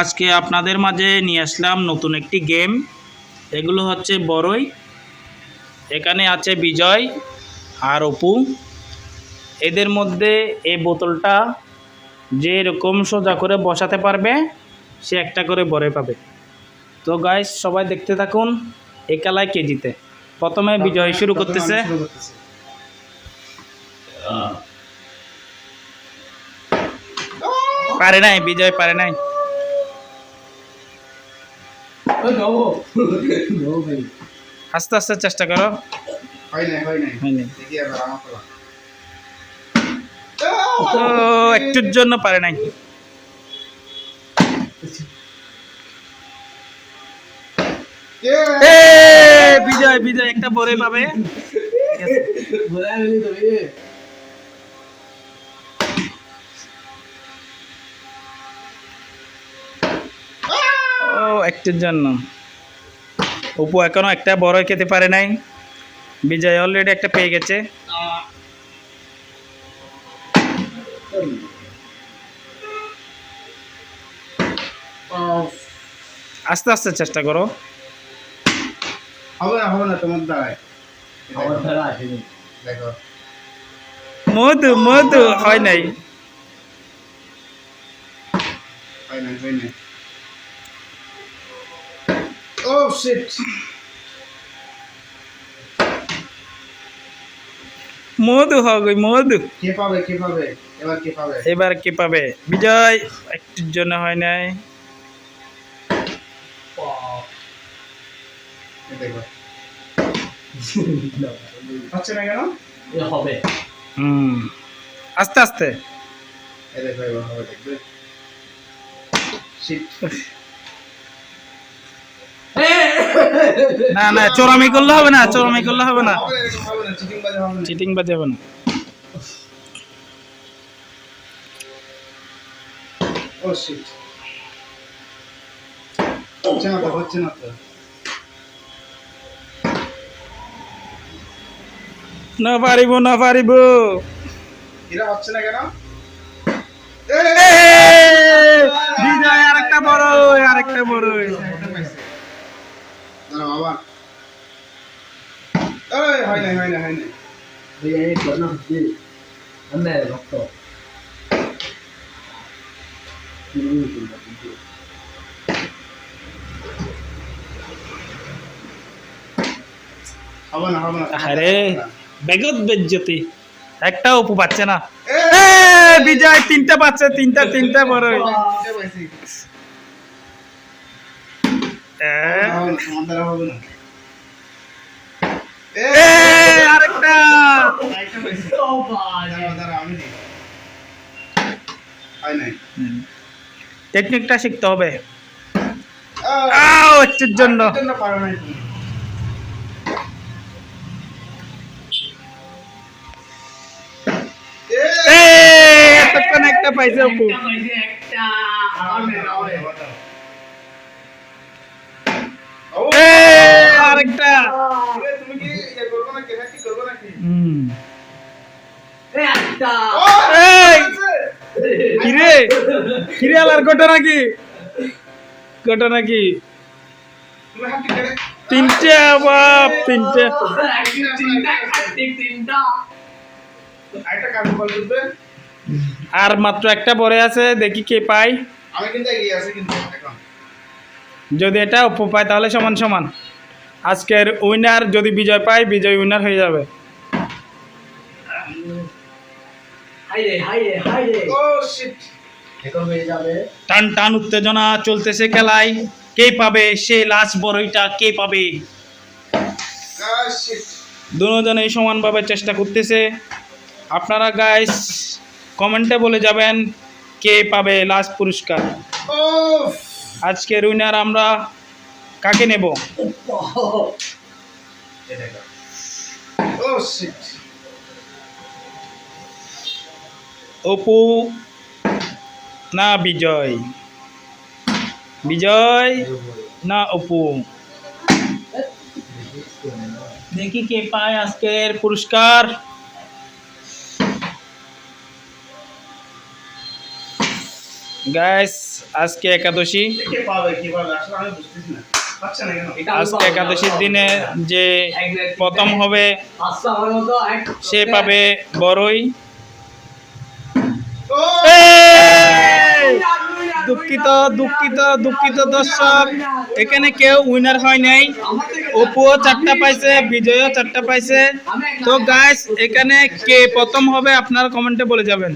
আজকে আপনাদের মাঝে নিয়ে আসলাম নতুন একটি গেম এগুলো হচ্ছে বড়ই এখানে আছে বিজয় আর অপু। এদের মধ্যে এই বোতলটা যে এরকম সোজা করে বসাতে পারবে সে একটা করে বড়ই পাবে। তো গাইস সবাই দেখতে থাকুন এ খেলায় কে জিতে। প্রথমে বিজয় শুরু করতেছে। পারে নাই বিজয় পারে নাই। আস্তে আস্তে চেষ্টা করো। একটুর জন্য পারে নাই। বিজয় বিজয় একটা বড়ই পাবে ও একটুর জন্য। অপু এখনও একটা বড়ই খেতে পারে নাই। বিজয় অলরেডি একটা পেয়ে গেছে। আস্তে আস্তে চেষ্টা করো। হবে না হবে না তোমার দ্বারাই। দেখো। মধু মধু হয় নাই। হয় নাই হয় নাই। ও শিট মধু হবে মধু। কে পাবে কে পাবে? এবার কে পাবে? এবার কে পাবে? বিজয় একটুর জন্য হয় নাই। হচ্ছে না কেন? হবে। হুম। আস্তে আস্তে। দেখো এবার হবে দেখবে? না না চোরামি করলে হবে না চোরামি করলে হবে না। চিটিং বাজে হবে না। না। ও শিট হচ্ছে না হচ্ছে না তো। না পারিব না পারিব। এরা হচ্ছে না কেন? বিজয় আরেকটা বড় আরেকটা বড় আবার এই হয় নাই হয় নাই হয় নাই আরে বেগত বেজ্জতি। একটা উপু পাচ্ছে না। বিজয় তিনটা পাচ্ছে তিনটা তিনটা বড় তিনটে পাইছি। হবে না, তোমার দ্বারা হবে না। এ, আরেকটা। টেকনিকটা শিখতে হবে। আহ, জন্য। একটা পাইছে অপু। কিরে? কিরে আলার ঘটনা কি ঘটনা তিনটে, বাপ, তিনটে। আর মাত্র একটা পরে আছে, দেখি কে পাই যদি এটা অপু পায়, তাহলে সমান সমান। আজকের উইনার যদি বিজয় পায়, বিজয় উইনার হয়ে যাবে। টান টান উত্তেজনা চলতেছে খেলায়। কে পাবে? সে লাস্ট বড়ইটা কে পাবে? দুজনেই সমানভাবে চেষ্টা করতেছে। আপনারা গাইস কমেন্টে বলে যাবেন কে পাবে লাস্ট পুরস্কার। ও আজকের উইনার আমরা কাকে নেব ও শিট অপু না বিজয়। বিজয় না অপু। দেখি কে পায় আজকের পুরস্কার। গাইস আজকে একাদশী। কে পাবে কি পাবে? আসলে আমি বুঝতেছি না। পাচ্ছে না কেন? আজকে একাদশীর দিনে যে প্রথম হবে এক সে পাবে বড়ই! দুঃখিত দুঃখিত দুঃখিত দর্শক। এখানে কেউ উইনার হয় নাই। অপুও চারটা পাইছে, বিজয়ও চারটা পাইছে। তো গাইস এখানে কে প্রথম হবে আপনারা কমেন্টে বলে যাবেন।